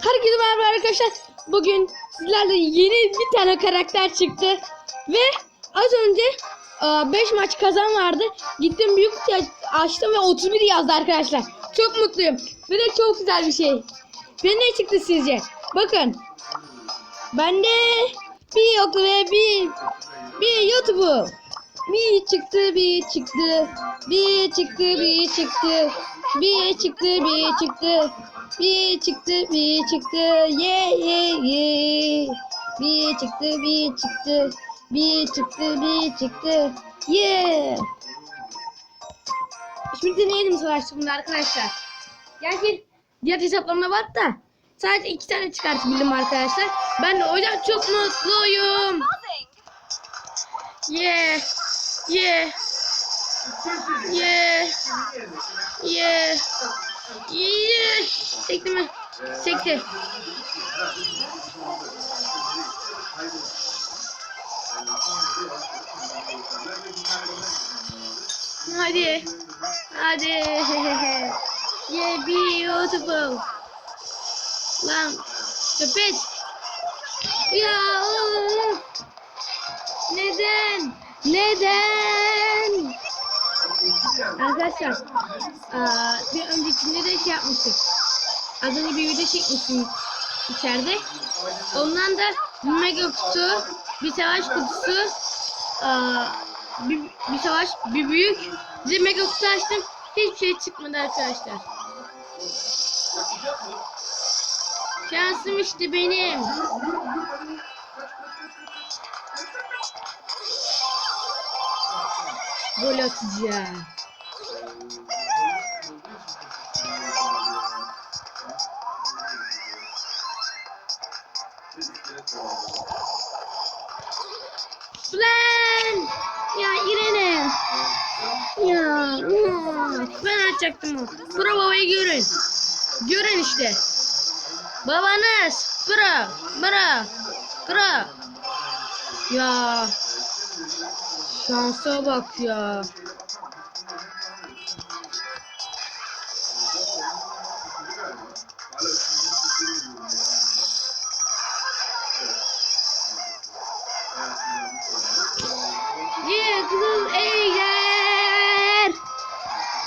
Herkese merhaba arkadaşlar. Bugün sizlerle yeni bir tane karakter çıktı. Ve az önce 5 maç kazan vardı. Gittim büyük açtım ve 31 yazdı arkadaşlar. Çok mutluyum. Ve de çok güzel bir şey. Ve ne çıktı sizce? Bakın. Bende bir yok ve bir bir YouTube'u. Bir çıktı, bir çıktı. Bir çıktı, bir çıktı. Bir çıktı, bir çıktı. Bir çıktı, bir çıktı. Ye ye ye. Bir çıktı, bir çıktı. Bir çıktı, bir çıktı. Ye. Şimdi deneyelim savaştığımda arkadaşlar. Gerçi diğer hesaplarımda var da sadece iki tane çıkartabildim arkadaşlar. Ben de yüzden çok mutluyum. Yeah. Yeah. Yeah. Yeah. Yeah. Sekti mi? Sekti. Hadi. Hadi. Yeah, beautiful. Lan. Köpek. Ya. Neden? Neden? Arkadaşlar bir öncekinde de şey yapmıştık. Az önce bir video çekmiştim içeride. Ondan da mega kutu, bir savaş kutusu, bir, bir savaş, bir büyük, bir mega kutu açtım. Hiçbir şey çıkmadı arkadaşlar. Şansım işte benim. Gol atacağım. Lan! Ya İrene. Ya. Ben açacaktım o. Pro babayı görün. Görün işte. Babanız. Pro. Pro. Pro. Ya. Şansa bak ya.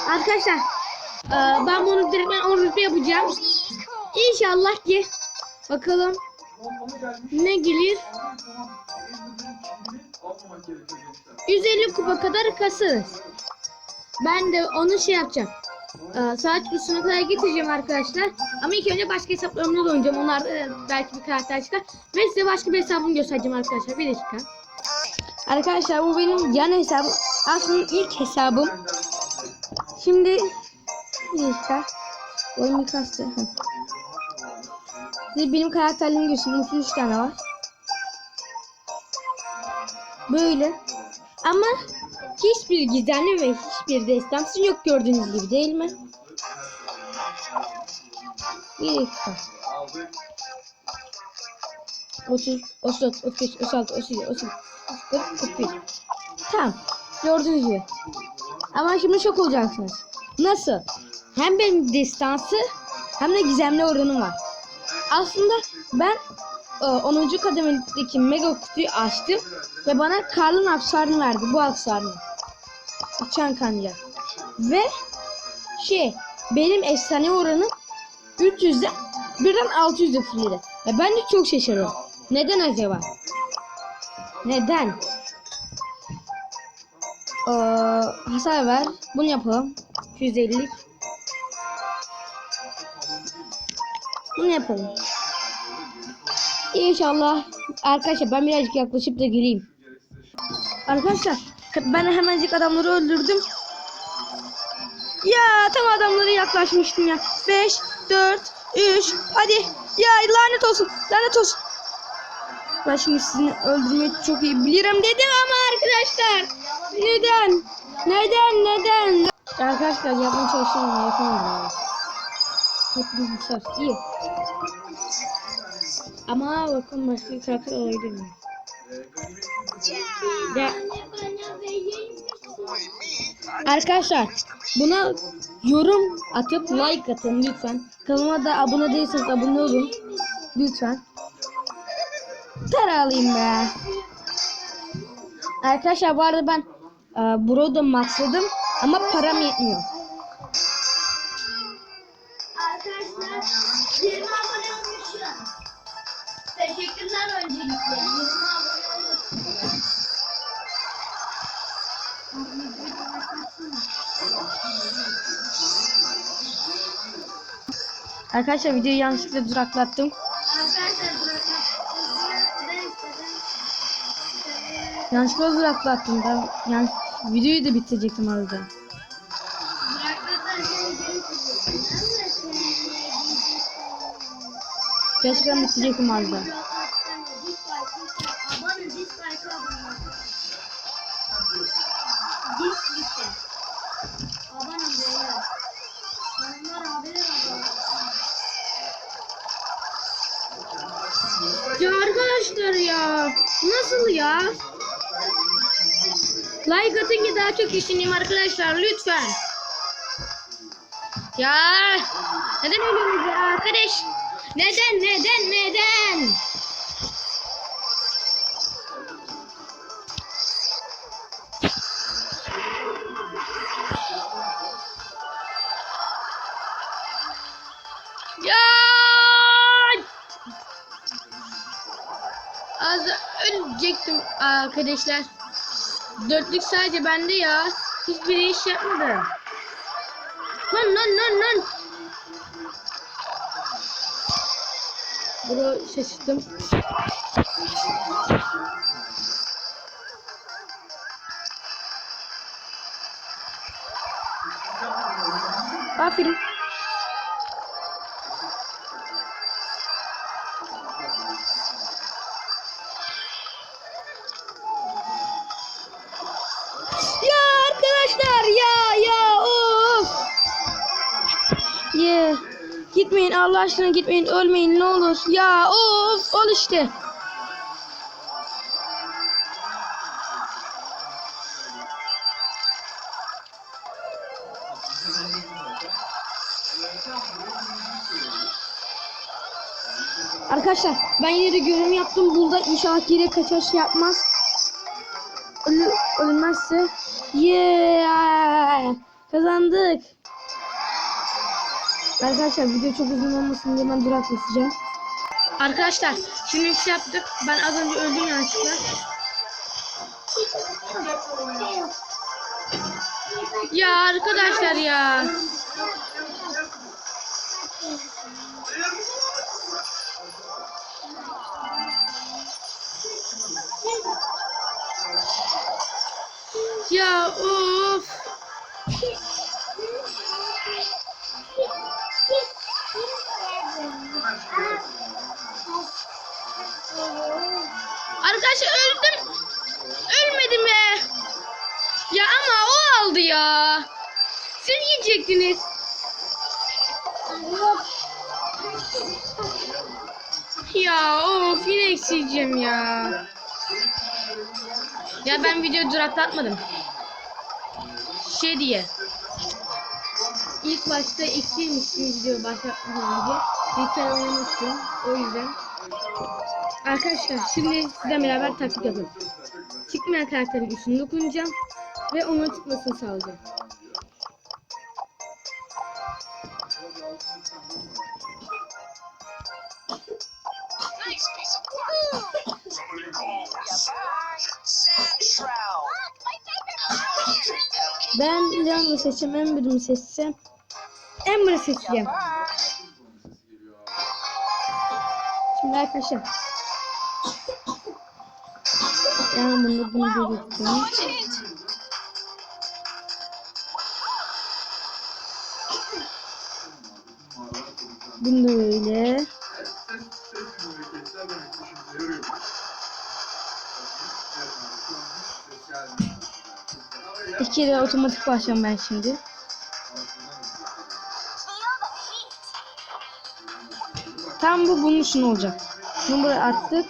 Arkadaşlar, eee, ben bunu direkt ben 10 rütbe yapacağım. İnşallah ki bakalım ne gelir. 150 kupa kadar kasarız. Ben de onu şey yapacağım. Ee, saat kutusuna kadar getireceğim arkadaşlar. Ama ilk önce başka hesaplarımda da oynayacağım. Onlar da belki bir karakter çıkar. Ve size başka bir hesabımı göstereceğim arkadaşlar. Bir dakika. Arkadaşlar bu benim yan hesabım. Aslında ilk hesabım. Şimdi bir dakika. Oyun kastı. Size benim karakterlerimi göstereyim. 33 tane var. Böyle. Ama hiçbir gizemli ve hiçbir destansı yok gördüğünüz gibi değil mi? Bir dakika. 30, 34, 35, 36, 37, 38, 40, 41. Tamam. Gördüğünüz gibi. Ama şimdi şok olacaksınız. Nasıl? Hem benim destansı hem de gizemli oranım var. Aslında ben e, 10. kademedeki mega kutuyu açtım ve bana Karl'ın aksesuarını verdi. Bu aksesuarını. Uçan kanca. Ve şey benim efsane oranım 300'den birden 600'e fırladı. Ve ben de çok şaşırıyorum. Neden acaba? Neden? Ee, hasar ver. Bunu yapalım. 250. Bunu yapalım. İnşallah. Arkadaşlar ben birazcık yaklaşıp da geleyim. Arkadaşlar ben hemencik adamları öldürdüm. Ya tam adamları yaklaşmıştım ya. 5, 4, 3, hadi. Ya lanet olsun, lanet olsun. Ben şimdi sizi öldürmeyi çok iyi bilirim dedim ama arkadaşlar. Neden? Neden? Neden? Arkadaşlar yapmaya çalışıyorum ama Çok bilgisayar. İyi. Ama bakın başka bir karakter olabilir mi? Ya. Arkadaşlar buna yorum atıp like atın lütfen. Kanalıma da abone değilseniz abone olun. Lütfen. Para alayım be. Arkadaşlar bu arada ben e, Bro'da maxladım ama param yetmiyor. Arkadaşlar 20 abone olmuşum. Teşekkürler öncelikle. 20 abone olmuşum. Arkadaşlar videoyu yanlışlıkla duraklattım. Arkadaşlar istedim. Yanlışlıkla duraklattım. Ben yani videoyu da bitirecektim arada. Hanımlar abiler abone. Ya arkadaşlar ya. Nasıl ya? Like atın ki daha çok düşüneyim arkadaşlar lütfen. Ya neden ölüyoruz ya arkadaş? Neden neden neden? Ya! Az ölecektim arkadaşlar. Dörtlük sadece bende ya. Hiçbir iş yapmadı. Lan lan lan lan. Bro şaşırttım. Aferin. Gitmeyin Allah aşkına gitmeyin ölmeyin ne olur. Ya of ol işte. Arkadaşlar ben yine de görev yaptım. Burada inşallah geri kaçış yapmaz. Ölü, ölmezse yeah kazandık. Arkadaşlar video çok uzun olmasın diye ben durak basacağım. Arkadaşlar şimdi iş yaptık. Ben az önce öldüm yanlışlıkla. Ya arkadaşlar ya. Ya of. Ama o aldı ya. Siz yiyecektiniz. Ya of yine eksiyeceğim ya. Ya ben videoyu duraklatmadım. Şey diye. İlk başta eksiymiş video başlatmadan önce. Bir kere oynamıştım. O yüzden. Arkadaşlar şimdi sizden beraber taktik yapalım. Çıkmayan karakterin üstüne dokunacağım. Ve onun çıkmasını sağlayacağım. Ben Leon'u seçeceğim. Ember'ı seçeceğim. Ember'ı seçeceğim. Şimdi arkadaşlar. Yani bunu bunu belirteceğim. Bunu da öyle. İki kere otomatik başlıyorum ben şimdi. Tam bu bunun için olacak. Bunu buraya attık.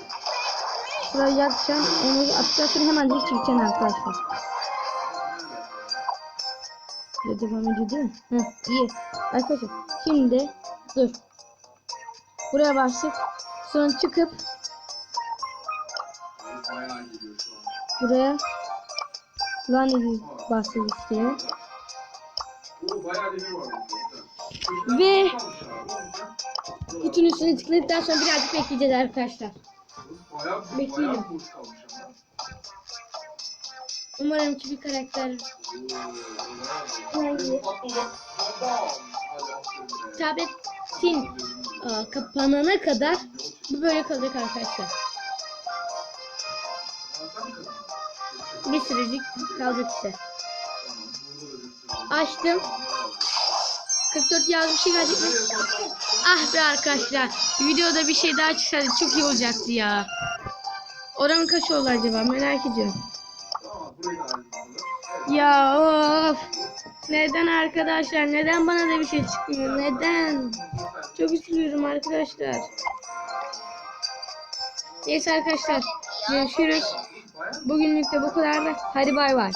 Buraya yapacağım. Onu sonra hemen de çekeceğim arkadaşlar. Böyle devam ediyor değil mi? Heh, iyi. Arkadaşlar şimdi dur. Buraya bastık. Sonra çıkıp buraya lan bastık burada. Ve kutunun üstüne tıkladıktan sonra birazcık bekleyeceğiz arkadaşlar. Bekleyelim. Umarım ki bir karakter Hangi? Patladı. Tabletin aa, kapanana kadar bu böyle kalacak arkadaşlar. Bir sürecik kalacak işte. Tamam, burada da bir. Açtım. 44 yazmışı gelecek mi? Ah be arkadaşlar. Videoda bir şey daha çıksaydı çok iyi olacaktı ya. Oranın kaç oldu acaba merak ediyorum. Ya of. Neden arkadaşlar? Neden bana da bir şey çıkmıyor? Neden? Çok üzülüyorum arkadaşlar. Neyse arkadaşlar. Görüşürüz. Bugünlük de bu kadar da. Hadi bay bay.